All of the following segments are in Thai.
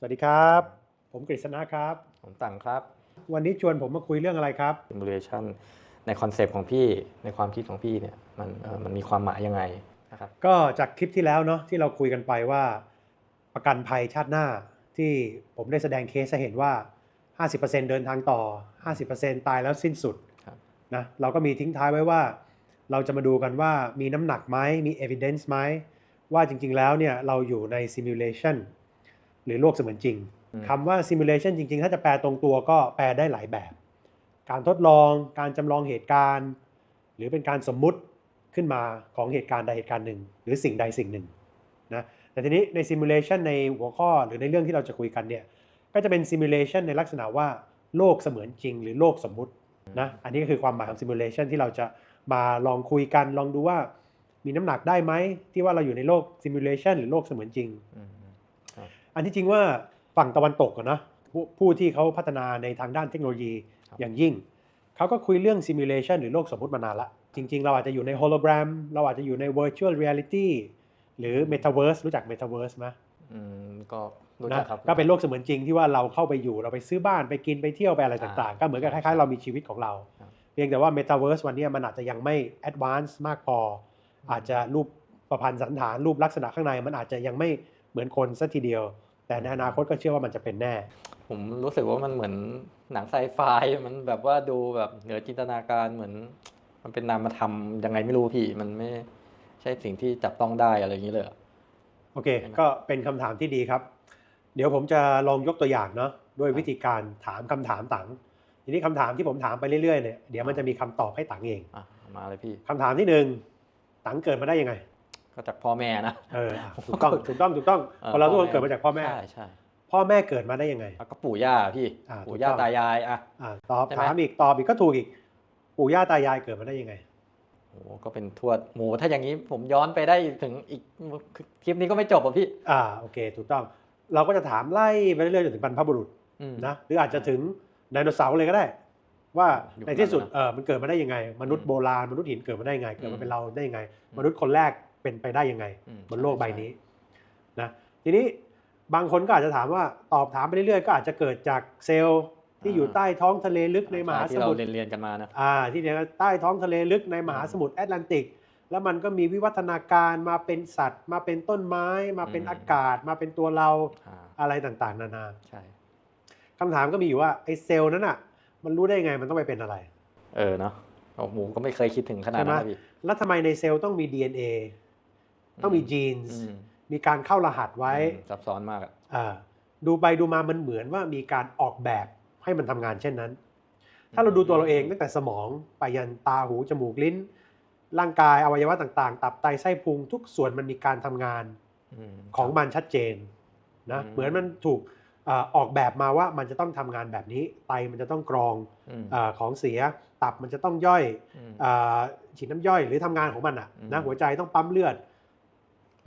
สวัสดีครับ ผมกฤษณะครับ ผมสั่งครับ วันนี้ชวนผมมาคุยเรื่องอะไรครับ simulation ในคอนเซปต์ของพี่ในความคิดของพี่เนี่ยมันเอ่อมันมีความหมายยังไงนะครับก็จากคลิปที่แล้วเนาะที่เราคุยกันไปว่าประกันภัยชาติหน้าที่ผมได้แสดงเคสให้เห็นว่า 50%เดินทางต่อ 50%ตายแล้วสิ้นสุดครับนะเราก็มีทิ้งท้ายไว้ว่า เราจะมาดูกันว่ามีน้ำหนักไหมมี evidence ไหมว่าจริงๆแล้วเนี่ยเราอยู่ใน simulation หรือโลกเสมือนจริงอืมคำว่า simulation จริง ๆ ถ้าจะแปลตรงตัวก็แปลได้หลายแบบ การทดลอง การจำลองเหตุการณ์ หรือเป็นการสมมุติขึ้นมาของเหตุการณ์ใดเหตุการณ์หนึ่ง หรือสิ่งใดสิ่งหนึ่งนะแต่ทีนี้ใน simulation ในหัวข้อหรือในเรื่องที่เราจะคุยกันเนี่ยก็จะเป็น simulation ในลักษณะว่าโลกเสมือนจริง หรือโลกสมมุตินะอันนี้ก็คือความหมายของ simulation ที่เราจะมาลองคุยกันลองดูว่ามีน้ำหนักได้ไหมที่ว่าเราอยู่ในโลก simulation หรือโลกเสมือนจริง อืมอันที่จริงว่าฝั่งตะวันตกอะนะผู้ผู้ที่เขาพัฒนาในทางด้านเทคโนโลยีครับอย่างยิ่ง เขาก็คุยเรื่อง simulation หรือโลกสมมุติมานานละ จริง ๆ เราอาจจะอยู่ใน hologram เราอาจจะอยู่ใน virtual reality หรือ metaverse รู้จัก metaverse ไหมอืมก็รู้นะจักครับก็เป็นโลกเสมือนจริงที่ว่าเราเข้าไปอยู่เราไปซื้อบ้านไปกินไปเที่ยวไปอะไรต่างๆอ่าก็เหมือนกับคล้ายๆ เรามีชีวิตของเราครับเพียงแต่ว่า metaverse วันนี้มันอาจจะยังไม่ advance มากพอ อาจจะรูปประพันธ์สันฐานรูปลักษณะข้างในมันอาจจะยังไม่เหมือนคนซะทีเดียว แต่ในอนาคตก็เชื่อว่ามันจะเป็นแน่ ผมรู้สึกว่ามันเหมือนหนังไซไฟมันแบบว่าดูแบบเหนือจินตนาการเหมือน มันเป็นนามธรรมยังไงไม่รู้พี่ มันไม่ใช่สิ่งที่จับต้องได้อะไรอย่างนี้เลยอะโอเค ก็เป็นคำถามที่ดีครับ เดี๋ยวผมจะลองยกตัวอย่างเนาะด้วยวิธีการถามคำถามตังทีนี้คำถามที่ผมถามไปเรื่อยๆเนี่ยเดี๋ยวมันจะมีคำตอบให้ตังเองอะมาเลยพี่คำถามที่หนึ่งตังเกิดมาได้ยังไง ก็จากพ่อแม่นะเอออะถูกต้องถูกต้องถูกต้องคนเราทุกคนเกิดมาจากพ่อแม่ใช่ใช่พ่อแม่เกิดมาได้ยังไงแล้วก็ปู่ย่าพี่อ่าปู่ย่าถูกต้องตายายอะอ่าตอบใช่ไหมถามอีกตอบอีกก็ถูกอีกปู่ย่าตายายเกิดมาได้ยังไงโอ้ก็เป็นทวดหมูถ้าอย่างนี้ผมย้อนไปได้ถึงอีกคลิปนี้ก็ไม่จบอะพี่อ่าโอเค ถูกต้อง เราก็จะถามไล่ไปเรื่อยๆจนถึงบรรพบุรุษอืมนะหรืออาจจะถึงไดโนเสาร์เลยก็ได้ ว่ายุคในที่สุดนั้นนะเออมันเกิดมาได้ยังไง มนุษย์อืมโบราณมนุษย์หินเกิดมาได้ยังไง เกิดอืมามเป็นเราได้ยังไงอืมมนุษย์คนแรก เป็นไปได้ยังไงอืมบนโลกใช่ใบนี้นะทีนี้บางคนก็อาจจะถามว่าตอบถามไปเรื่อยๆ ก็อาจจะเกิดจากเซลล์ที่อยู่ใต้ท้องทะเลลึกในมหาสที่เรามุทรเรียนเรียนๆกันมานะอ่าที่เนี่ยใต้ท้องทะเลลึกในมหาสมุทรแอตแลนติก แล้วมันก็มีวิวัฒนาการมาเป็นสัตว์ มาเป็นต้นไม้ มาเป็นอืมอากาศ มาเป็นตัวเราอ่าอะไรต่างๆ นานาใช่คำถามก็มีอยู่ว่าไอ้เซลล์นั้นอะ มันรู้ได้ไงมันต้องไปเป็นอะไร เออเนาะโอ้โหก็ไม่เคยคิดถึงขนาดนั้นใช่นะไหมพี่แล้วทำไมในเซลล์ต้องมี DNA ต้องมีจีนส์อืมมีการเข้ารหัสไว้อืมซับซ้อนมากอะอ่าดูไปดูมามันเหมือนว่ามีการออกแบบให้มันทำงานเช่นนั้น ถ้าเราดูตัวเราเองตั้งแต่สมองไปยันตาหูจมูกลิ้น ร่างกายอวัยวะต่างๆ ตับไตไส้พุงทุกส่วนมันมีการทำงานมของมันชัดเจนนะอืมเหมือนมันถูกอ่าออกแบบมาว่ามันจะต้องทำงานแบบนี้ ไตมันจะต้องกรองอืมอาของเสีย ตับมันจะต้องย่อยอืมอาฉีดน้ำย่อยหรือทำงานของมันอะอืมนะหัวใจต้องปั๊มเลือด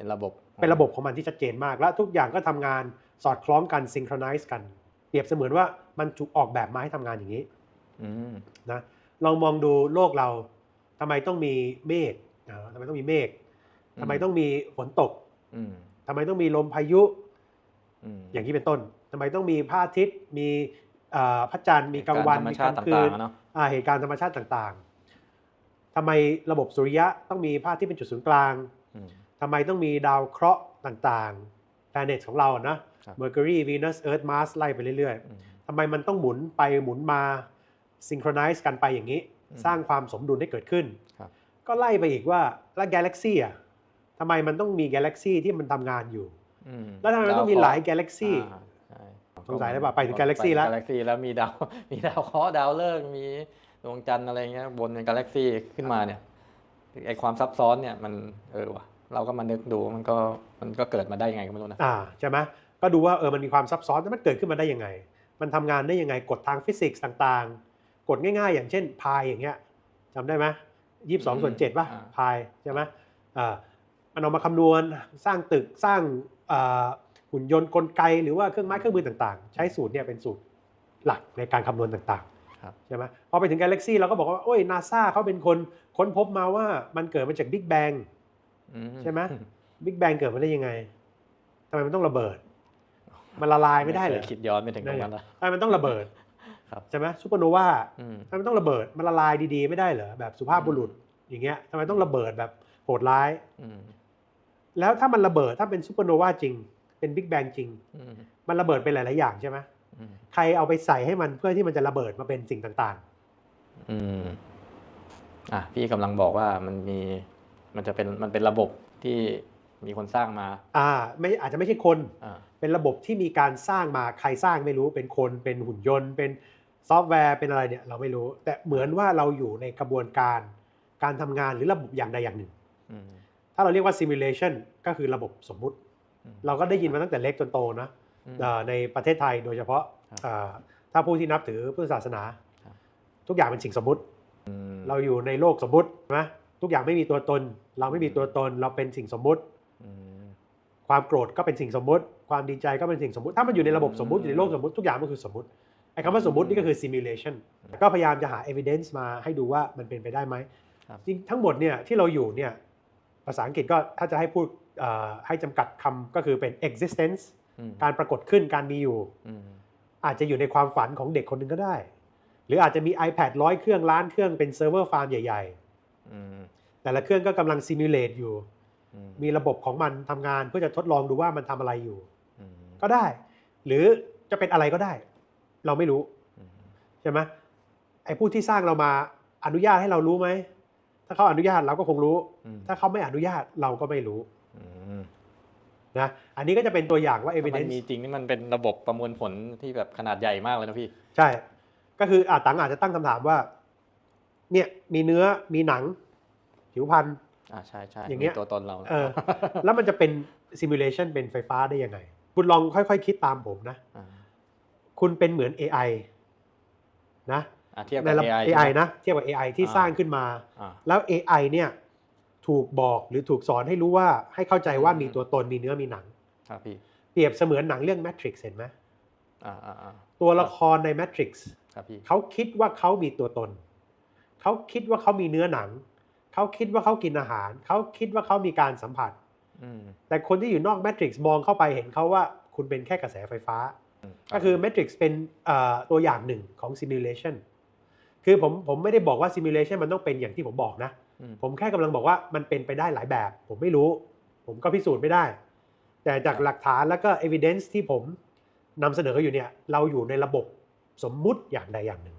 เป็นระบบเป็นระบบของมันที่ชัดเจนมาก และทุกอย่างก็ทำงานสอดคล้องกันซิง c h r o n i z e กัน เปรียบเสมือนว่ามันถูกออกแบบมาให้ทำงานอย่างนี้อืมนะลองมองดูโลกเราทำไมต้องมีเมฆอ่าทำไมต้องมีเมฆทำไมต้องมีฝนตกอืมทำไมต้องมีลมพายุอืมอย่างนี้เป็นต้นทำไมต้องมีพระอาทิตย์มีอ่าพระจันทร์มีกลางวันธรรมมีกชาลาติงคืต่างนๆอะเนาะอ่าเหตุการณ์ธรรมชาติต่างๆทำไมระบบสุริยะต้องมีพระอาทิตย์เป็นจุดศูนย์กลางอืม ทำไมต้องมีดาวเคราะห์ต่างๆ planet ของเราอะนะครับ Mercury Venus Earth Mars ไล่ไปเรื่อยอืมๆทำไมมันต้องหมุนไปหมุนมา synchronize กันไปอย่างนี้อืมสร้างความสมดุลให้เกิดขึ้นครับก็ไล่ไปอีกว่าแล้ว Galaxy อะทำไมมันต้องมี Galaxy ที่มันทำงานอยู่อืมแล้วทำไมมันต้องมีหลาย Galaxy อ่าใช่สงสัยแล้วป่ะไปถึง Galaxy แล้วกาแล็กซี่แล้วมีดาวมีดาวเคราะห์ดาวฤกษ์มีดวงจันทร์อะไรเงี้ยบนกาแล็กซี่ขึ้นมาเนี่ยไอความซับซ้อนเนี่ยมันเออว่ะ เราก็มานึกดูมันก็มันก็เกิดมาได้ยังไงก็ไม่รู้นะอ่าใช่ไหมก็ดูว่าเออมันมีความซับซ้อนแต่มันเกิดขึ้นมาได้ยังไง มันทำงานได้ยังไงกฎทางฟิสิกส์ต่างๆ กฎง่ายๆ อย่างเช่นพายอย่างเงี้ยจำได้ไหมยี่สิบสองส่วนเจ็ดป่ะอ่าพายใช่ไหมอ่ามันเอามาคำนวณสร้างตึกสร้างอ่าหุ่นยนต์กลไกหรือว่าเครื่องไม้เครื่องมือต่างๆ ใช้สูตรเนี่ยเป็นสูตรหลักในการคำนวณต่างครับๆใช่ไหมพอไปถึงกาแล็กซี่เราก็บอกว่าโอ้ยนาซาเขาเป็นคนค้นพบมาว่ามันเกิดมาจากบิ๊กแบงอื ใช่ไหมบิ๊กแบงเกิดมาได้ยังไงทำไมมันต้องระเบิด มันละลายไม่ได้เหรเคอยคิดย้อนไปถึงตรงนั้นละทำไมมันต้องระเบิดครับใช่ไหมซูเปอร์โนวาอืมทำไมมันต้องระเบิดมันละลายดีๆ ไม่ได้เหรอแบบสุภาพบุรุษอย่างเงี้ยทำไมต้องระเบิดแบบโหดร้ายอืมแล้วถ้ามันระเบิดถ้าเป็นซูเปอร์โนวาจริง เป็นบิ๊กแบงจริงอืมมันระเบิดเป็นหลายๆอย่างใช่ไหมอืมใครเอาไปใส่ให้มันเพื่อที่มันจะระเบิดมาเป็นสิ่งต่างอืมอะพี่กำลังบอกว่ามันมี มันจะเป็นมันเป็นระบบที่มีคนสร้างมาๆอ่าไม่อาจจะไม่ใช่คน อ่า เป็นระบบที่มีการสร้างมาใครสร้างไม่รู้เป็นคนเป็นหุ่นยนต์ เป็นซอฟต์แวร์เป็นอะไรเนี่ยเราไม่รู้ แต่เหมือนว่าเราอยู่ในกระบวนการการทำงานหรือระบบอย่างใดอย่างหนึ่ง อืม ถ้าเราเรียกว่า simulation ก็คือระบบสมมุติ อืมเราก็ได้ยินมาตั้งแต่เล็กจนโตนะอืมเอ่อในประเทศไทยโดยเฉพาะครับเอ่อถ้าผู้ที่นับถือพุทธศาสนา ครับ ทุกอย่างเป็นสิ่งสมมุติอืมเราอยู่ในโลกสมมุติใช่ไหมทุกอย่างไม่มีตัวตน เราไม่มีตัวตนเราเป็นสิ่งสมมุติอืมความโกรธก็เป็นสิ่งสมมุติ ความดีใจก็เป็นสิ่งสมมุติ ถ้ามันอยู่ในระบบสมมุติอืมอยู่ในโลกสมมุติทุกอย่างมันคือสมมุติไอ้คำว่าสมมุตินี่ก็คือ simulation ก็พยายามจะหา evidence มาให้ดูว่ามันเป็นไปได้ไหมครับจริงทั้งหมดเนี่ยที่เราอยู่เนี่ยภาษาอังกฤษก็ถ้าจะให้พูดเอ่อให้จำกัดคำก็คือเป็น existence อืมการปรากฏขึ้นการมีอยู่อืมอาจจะอยู่ในความฝันของเด็กคนหนึ่งก็ได้ หรืออาจจะมี iPad ร้อยเครื่องล้านเครื่องเป็นเซิร์ฟเวอร์ฟาร์มใหญ่อืมๆ แต่ละเครื่องก็กำลัง simulate อยู่อืมมีระบบของมันทำงานเพื่อจะทดลองดูว่ามันทำอะไรอยู่อืมก็ได้ หรือจะเป็นอะไรก็ได้ เราไม่รู้อืมใช่ไหมไอ้ผู้ที่สร้างเรามาอนุญาตให้เรารู้ไหม ถ้าเขาอนุญาตเราก็คงรู้อืมถ้าเขาไม่อนุญาตเราก็ไม่รู้อืมนะ อันนี้ก็จะเป็นตัวอย่างว่าถ้ามัน evidence มีจริงนี่มันเป็นระบบประมวลผลที่แบบขนาดใหญ่มากเลยนะพี่ ใช่ ก็คืออาตังอาจจะตั้งคำถามว่า เนี่ยมีเนื้อมีหนัง ผิวพรรณอ่าใช่ใช่อย่างเงี้ยมีตัวตนเราเออแล้วมันจะเป็น simulation เป็นไฟฟ้าได้ยังไง คุณลองค่อยๆ คิดตามผมนะอ่าคุณเป็นเหมือน AI นะอะเทียบในกับระบบ AI ใช่ AI ไหมนะ เทียบกับ AI ที่อ่าสร้างขึ้นมาอ่าแล้ว AI เนี่ยถูกบอกหรือถูกสอนให้รู้ว่าให้เข้าใจว่าอืมมีตัวตนมีเนื้อมีหนังครับพี่เปรียบเสมือนหนังเรื่อง Matrix เห็นไหมอ่าอ่าอ่าตัวละครใน Matrix ครับพี่เขาคิดว่าเขามีตัวตน เขาคิดว่าเขามีเนื้อหนัง เขาคิดว่าเขากินอาหาร เขาคิดว่าเขามีการสัมผัสอืมแต่คนที่อยู่นอก Matrix มองเข้าไปเห็นเขาว่าคุณเป็นแค่กระแสไฟฟ้า ก็คือ Matrix เป็นเอ่อตัวอย่างหนึ่งของ simulation คือผมผมไม่ได้บอกว่า simulation มันต้องเป็นอย่างที่ผมบอกนะมผมแค่กำลังบอกว่ามันเป็นไปได้หลายแบบ ผมไม่รู้ ผมก็พิสูจน์ไม่ได้ แต่จากหลักฐานแล้วก็ evidence ที่ผมนำเสนออยู่เนี่ย เราอยู่ในระบบสมมุติอย่างใดอย่างหนึ่ง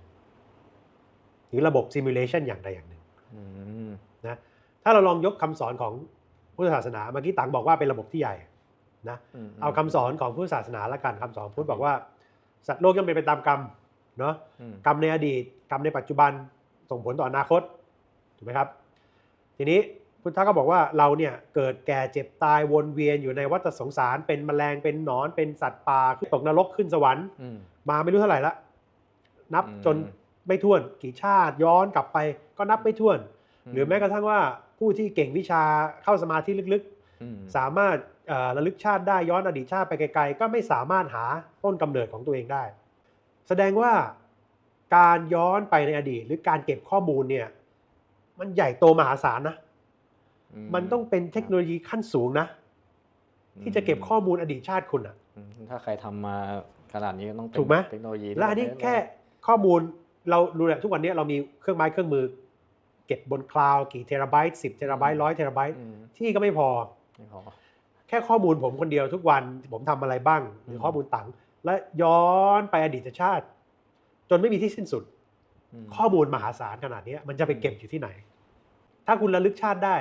หรือระบบ simulation อย่างใดอย่างหนึ่งอืม นะถ้าเราลองยกคำสอนของพุทธศาสนาเมื่อกี้ตังบอกว่าเป็นระบบที่ใหญ่นะมเอาคำสอนของพุทธศาสนาละกันคำสอนพุทธบอกว่าสัตว์โลกย่อมเป็นไปตามกรรมเนาะอืมกรรมในอดีตกรรมในปัจจุบันส่งผลต่ออนาคตถูกไหมครับ ทีนี้พุทธะก็บอกว่าเราเนี่ยเกิดแก่เจ็บตายวนเวียนอยู่ในวัฏสงสาร เป็นแมลงเป็นหนอนเป็นสัตว์ป่าตกนรกขึ้นสวรรค์อืมมาไม่รู้เท่าไหร่ละนับอืมจนไม่ถ้วนกี่ชาติย้อนกลับไป ก็นับไม่ถ้วน หรือแม้กระทั่งว่าผู้ที่เก่งวิชาเข้าสมาธิลึกอืมๆสามารถเอ่อระลึกชาติได้ย้อนอดีตชาติไปไกลๆ ก็ไม่สามารถหาต้นกำเนิดของตัวเองได้ แสดงว่าการย้อนไปในอดีต หรือการเก็บข้อมูลเนี่ยมันใหญ่โตมหาศาลนะ มันต้องเป็นเทคโนโลยีขั้นสูงนะ ที่จะเก็บข้อมูลอดีตชาติคุณอะอืมถ้าใครทำมาขนาดนี้ก็ต้องเป็นถูกไหมเทคโนโลยีและอันนี้แค่ข้อมูลเราดูแหละทุกวันนี้เรามีเครื่องไม้เครื่องมือเก็บบนคลาวด์กี่เทราไบต์สิบเทราไบต์ร้อยเทราไบต์อืมที่ก็ไม่พอ ไม่พอ แค่ข้อมูลผมคนเดียวทุกวันผมทำอะไรบ้าง หรือม ข้อมูลต่างและย้อนไปอดีตชาติ จนไม่มีที่สิ้นสุดมข้อมูลมหาศาลขนาดนี้มันจะไปเก็บอยู่ที่ไหน ถ้าคุณระลึกชาติได้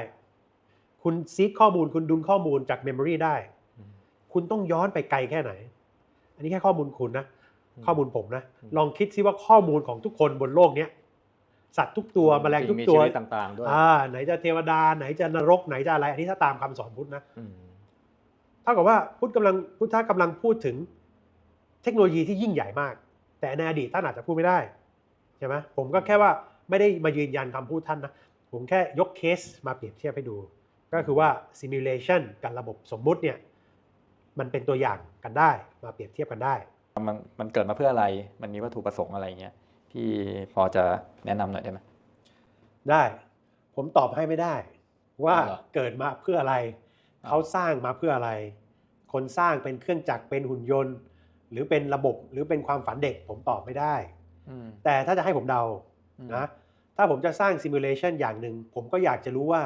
คุณซีกข้อมูลคุณดุลข้อมูลจากเมมโมรีได้ อืมคุณต้องย้อนไปไกลแค่ไหน อันนี้แค่ข้อมูลคุณนะ อืมข้อมูลผมนะ อืม ลองคิดซิว่าข้อมูลของทุกคนบนโลกเนี้ย สัตว์ทุกตัวแมลงทุกสิ่ตัวมีชีวิตต่างๆด้วยอ่าไหนจะเทวดาไหนจะนรกไหนจะอะไร อันนี้ถ้าตามคำสอนพุทธนะอืมเท่ากับว่าพุทธกำลังพุทธะกำลังพูดถึงเทคโนโลยีที่ยิ่งใหญ่มาก แต่ในอดีตท่านอาจจะพูดไม่ได้ใช่ไหมผมก็แค่ว่าไม่ได้มายืนยันคำพูดท่านนะผมแค่ยกเคสมาเปรียบเทียบให้ดู ก็คือว่า simulation กับระบบสมมุติเนี่ยมันเป็นตัวอย่างกันได้มาเปรียบเทียบกันได้ มันมันเกิดมาเพื่ออะไร มันมีวัตถุประสงค์อะไรเงี้ย พี่พอจะแนะนำหน่อยได้ไหมได้ ผมตอบให้ไม่ได้ ว่าเหรอเกิดมาเพื่ออะไรอ่าเขาสร้างมาเพื่ออะไร คนสร้างเป็นเครื่องจักรเป็นหุ่นยนต์ หรือเป็นระบบหรือเป็นความฝันเด็ก ผมตอบไม่ได้อืมแต่ถ้าจะให้ผมเดาอืมนะถ้าผมจะสร้างซิมูเลชันอย่างหนึ่งผมก็อยากจะรู้ว่า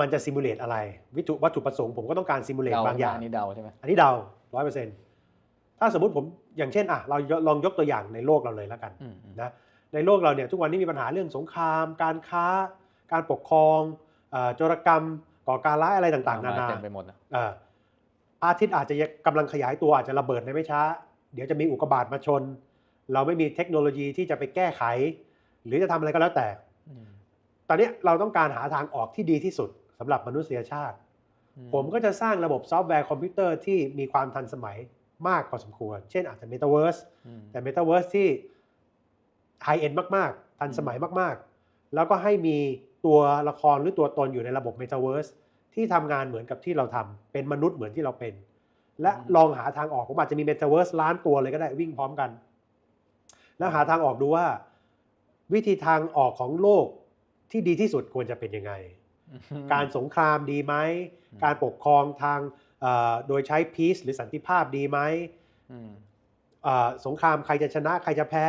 มันจะซิมูเลตอะไรวิถุวัตถุประสงค์ผมก็ต้องการซิมูเลตเดาบางอย่างอันนี้เดาใช่ไหมอันนี้เดาร้อยเปอร์เซ็นต์ ถ้าสมมติผมอย่างเช่นอะเราลองยกตัวอย่างในโลกเราเลยแล้วกันอืมอืมนะในโลกเราเนี่ยทุกวันนี้มีปัญหาเรื่องสงคราม การค้า การปกครองเอ่อโจรกรรมก่อการร้ายอะไรต่างๆนานาเต็มไปหมดนะเอ่อพระอาทิตย์อาจจะกำลังขยายตัวอาจจะระเบิดในไม่ช้า เดี๋ยวจะมีอุกกาบาตมาชน เราไม่มีเทคโนโลยีที่จะไปแก้ไข หรือจะทำอะไรก็แล้วแต่อืมตอนนี้เราต้องการหาทางออกที่ดีที่สุดสำหรับมนุษยชาติอืผมก็จะสร้างระบบซอฟต์แวร์คอมพิวเตอร์ที่มีความทันสมัย มากพอสมควร เช่นอาจจะ Metaverse อืมแต่ Metaverse ที่ไฮเอ็นมาก ๆ ทันสมัยมาก ๆ แล้วก็ให้มีตัวละครหรือตัวตนอยู่ในระบบ Metaverse ที่ทำงานเหมือนกับที่เราทำเป็นมนุษย์เหมือนที่เราเป็น และลองหาทางออกผมอาจจะมี Metaverse ล้านตัวเลยก็ได้วิ่งพร้อมกัน แล้วหาทางออกดูว่า วิธีทางออกของโลกที่ดีที่สุดควรจะเป็นยังไง การสงครามดีไหมอืมการปกครองทางเอ่อ โดยใช้พีซหรือสันติภาพดีไหมอืมเอ่อสงครามใครจะชนะใครจะแพ้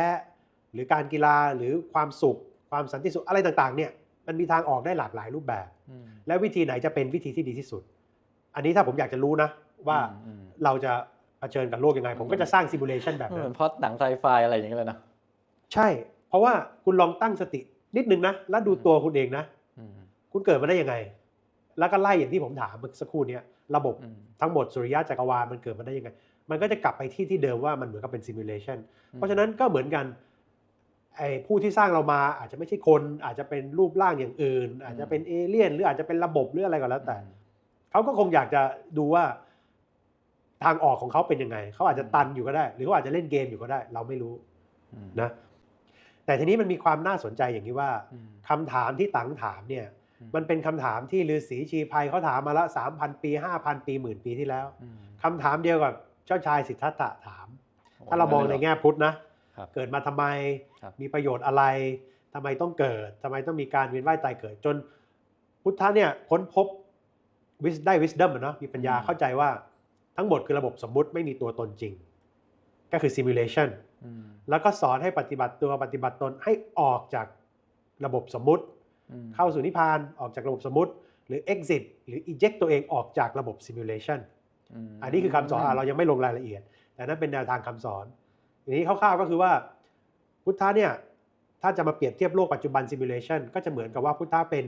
หรือการกีฬาหรือความสุข ความสันติสุขอะไรต่างๆเนี่ยมันมีทางออกได้หลากหลายรูปแบบอืมและวิธีไหนจะเป็นวิธีที่ดีที่สุด อันนี้ถ้าผมอยากจะรู้นะ ว่าอืมเราจะเผชิญกับโลกยังไง ผมก็จะสร้างซิมูเลชันแบบเหมืนั้อนนพล็อดหนังไซไฟอะไรอย่างเงี้ยเลยนะใช่ เพราะว่าคุณลองตั้งสตินิดนึงนะ แล้วดูตัวคุณเองนะอืมคุณเกิดมาได้ยังไง แล้วก็ไล่อย่างที่ผมถามเมื่อสักครู่เนี้ย ระบบอืมทั้งหมดสุริยะจักรวาลมันเกิดมาได้ยังไง มันก็จะกลับไปที่ที่เดิมว่ามันเหมือนกับเป็นซิมูเลชันเพราะฉะนั้นก็เหมือนกันไอ้ผู้ที่สร้างเรามาอาจจะไม่ใช่คน อาจจะเป็นรูปร่างอย่างอื่น อาจจะเป็นเอเลี่ยน หรืออาจจะเป็นระบบหรืออะไรก็แล้วแต่เขาก็คงอยากจะดูว่าทางออกของเขาเป็นยังไง เขาอาจจะตันอยู่ก็ได้ หรือเขาอาจจะเล่นเกมอยู่ก็ได้ เราไม่รู้อืมนะ แต่ทีนี้มันมีความน่าสนใจอย่างนี้ว่าอืมคำถามที่ตังถามเนี่ยอื มมันเป็นคำถามที่ฤาษีชีภัยเขาถามมาละสามพันปีห้าพันปีหมื่นปีที่แล้วอืมคำถามเดียวกับเจ้าชายสิทธัตถะถาม ถ้าเรามองในแง่พุทธนะครับเกิดมาทำไมครับมีประโยชน์อะไรทำไมต้องเกิดทำไมต้องมีการเวียนว่ายตายเกิด จนพุทธะเนี่ยค้นพบวิสได้ wisdom อะเนาะมีปัญญาเข้าใจว่าทั้งหมดคือระบบสมมุติไม่มีตัวตนจริง ก็คือ simulation อืมแล้วก็สอนให้ปฏิบัติตัวปฏิบัติตนให้ออกจากระบบสมมุติอืม เข้าสู่นิพพานออกจากระบบสมมุติ หรือ exit หรือ eject ตัวเองออกจากระบบ simulation มอันนี้คือคำสอนอะเรายังไม่ลงรายละเอียด แต่นั่นเป็นแนวทางคำสอนทีนี้คร่าวๆก็คือว่า พุทธะเนี่ย ถ้าจะมาเปรียบเทียบโลกปัจจุบัน simulation ก็จะเหมือนกับว่าพุทธะเป็น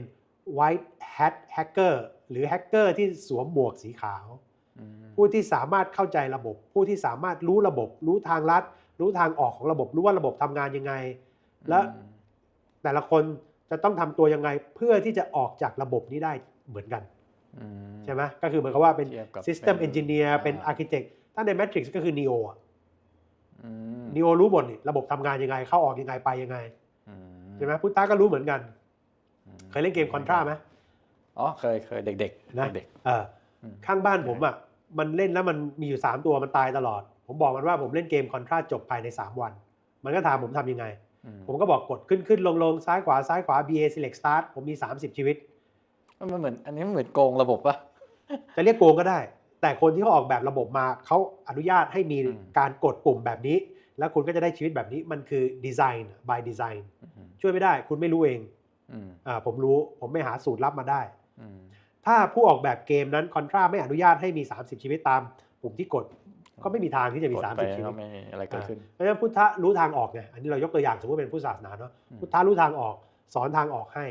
white hat hacker หรือแฮกเกอร์ที่สวมหมวกสีขาวอืมผู้ที่สามารถเข้าใจระบบ ผู้ที่สามารถรู้ระบบ รู้ทางลัด รู้ทางออกของระบบ รู้ว่าระบบทำงานยังไง และอืมแต่ละคน จะต้องทำตัวยังไงเพื่อที่จะออกจากระบบนี้ได้เหมือนกันอืมใช่ไหมก็คือเหมือนกับว่าเป็นเทียบกับ system เป็น engineer เป็นอ่า architect ถ้าใน Matrix ก็คือ Neo อะอืม Neo รู้หมดนี่ระบบทำงานยังไง เข้าออกยังไงไปยังไงอืใช่ไหมพุทธะก็รู้เหมือนกันอืมเคยเล่นเกมคอนทราไหมอ๋อเคยเคยเด็กๆนะเด็กเออๆอืมข้างบ้านผมอะมันเล่นแล้วมันมีอยู่3ตัวมันตายตลอด ผมบอกมันว่าผมเล่นเกมคอนทราจบภายใน3วัน มันก็ถามผมทำยังไงอืม ผมก็บอกกดขึ้นขึ้นลงลงซ้ายขวาซ้ายขวา BA select start ผมมี 30 ชีวิต มันเหมือน อันนี้มันเหมือนโกงระบบปะจะเรียกโกงก็ได้ แต่คนที่เขาออกแบบระบบมาเขาอนุญาตให้มีอืมการกดปุ่มแบบนี้ แล้วคุณก็จะได้ชีวิตแบบนี้มันคือดีไซน์ by design อืมช่วยไม่ได้ คุณไม่รู้เองอืมอ่าผมรู้ผมไม่หาสูตรลับมาได้อืมถ้าผู้ออกแบบเกมนั้นคอนทราไม่อนุญาตให้มี 30 ชีวิตตามปุ่มที่กด ก็ไม่มีทางที่จะมีกดไป30ชีวิก็ตไม่อะไรเกิดขึ้นเพราะฉะนั้นพุทธะรู้ทางออกไงอันนี้เรายกตัวอย่างสมมติเป็นผู้ศาสนาเนาะอืมพุทธะรู้ทางออกสอนทางออกให้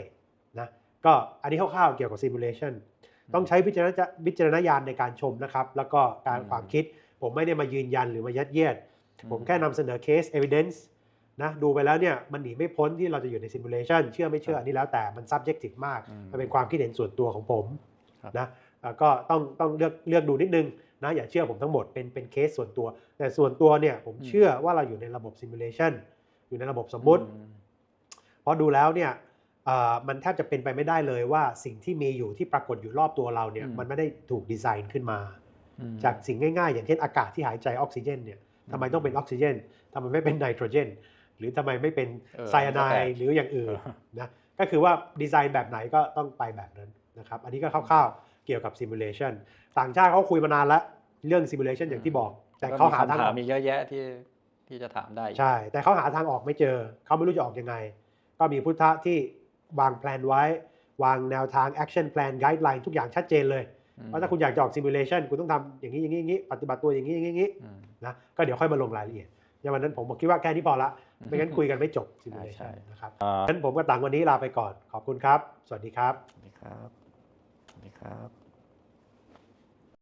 นะก็อันนี้คร่าวๆเกี่ยวกับ simulation ต้องใช้วิจารณะวิจารณญาณในการชมนะครับ แล้วก็การอืมความคิดผมไม่ได้มายืนยันหรือมายัดเยียดอืมผมแค่นำเสนอ case evidence นะดูไปแล้วเนี่ยมันหนีไม่พ้นที่เราจะอยู่ใน simulation เชื่อไม่เชื่ออันนี้แล้วแต่มัน subjective มากอืมมันเป็นความคิดเห็นส่วนตัวของผมครับนะเอ่อก็ต้องต้องเลือกเลือกดูนิดนึง นะอย่าเชื่อผมทั้งหมดเป็นเป็นเคสส่วนตัว แต่ส่วนตัวเนี่ยผมเชื่อว่าเราอยู่ในระบบ simulation อยู่ในระบบสมมุติอืมเพราะดูแล้วเนี่ยเอ่อมันแทบจะเป็นไปไม่ได้เลยว่าสิ่งที่มีอยู่ที่ปรากฏอยู่รอบตัวเราเนี่ยอืมมันไม่ได้ถูกดีไซน์ขึ้นมาอืมจากสิ่งง่ายๆ อย่างเช่นอากาศที่หายใจออกซิเจนเนี่ยทำไมต้องเป็นออกซิเจนทำไมไม่เป็นไนโตรเจนหรือทำไมไม่เป็นเออไซยาไนก็แปลกด์หรืออย่างอื่นเออนะก็คือว่าดีไซน์แบบไหนก็ต้องไปแบบนั้นนะครับ อันนี้ก็คร่าว เกี่ยวกับ simulation ต่างชาติเขาคุยมานานแล้ว เรื่อง simulation อย่างที่บอก แต่เขาหาทางอคำถาอมกมีเยอะแยะที่ที่จะถามได้ ใช่ แต่เขาหาทางออกไม่เจอ เขาไม่รู้จะออกยังไง ก็มีพุทธะที่วางแผนไว้ วางแนวทาง action plan guideline ทุกอย่างชัดเจนเลยอืมว่าถ้าคุณอยากจะออก simulation คุณต้องทำอย่างนี้อย่างนี้อย่างนี้ ปฏิบัติตัวอย่างนี้อย่างนี้อย่างนี้อืมนะก็เดี๋ยวค่อยมาลงรายละเอียดอย่างวันนั้นผมบอกคิดว่าแค่นี้พอละไม่งั้นคุยกันไม่จบใช่ simulation ใช่นะครับงั้นผมกับตังวันนี้ลาไปก่อนขอบคุณครับ สวัสดีครับสวัสดีครับสวัสดีครับ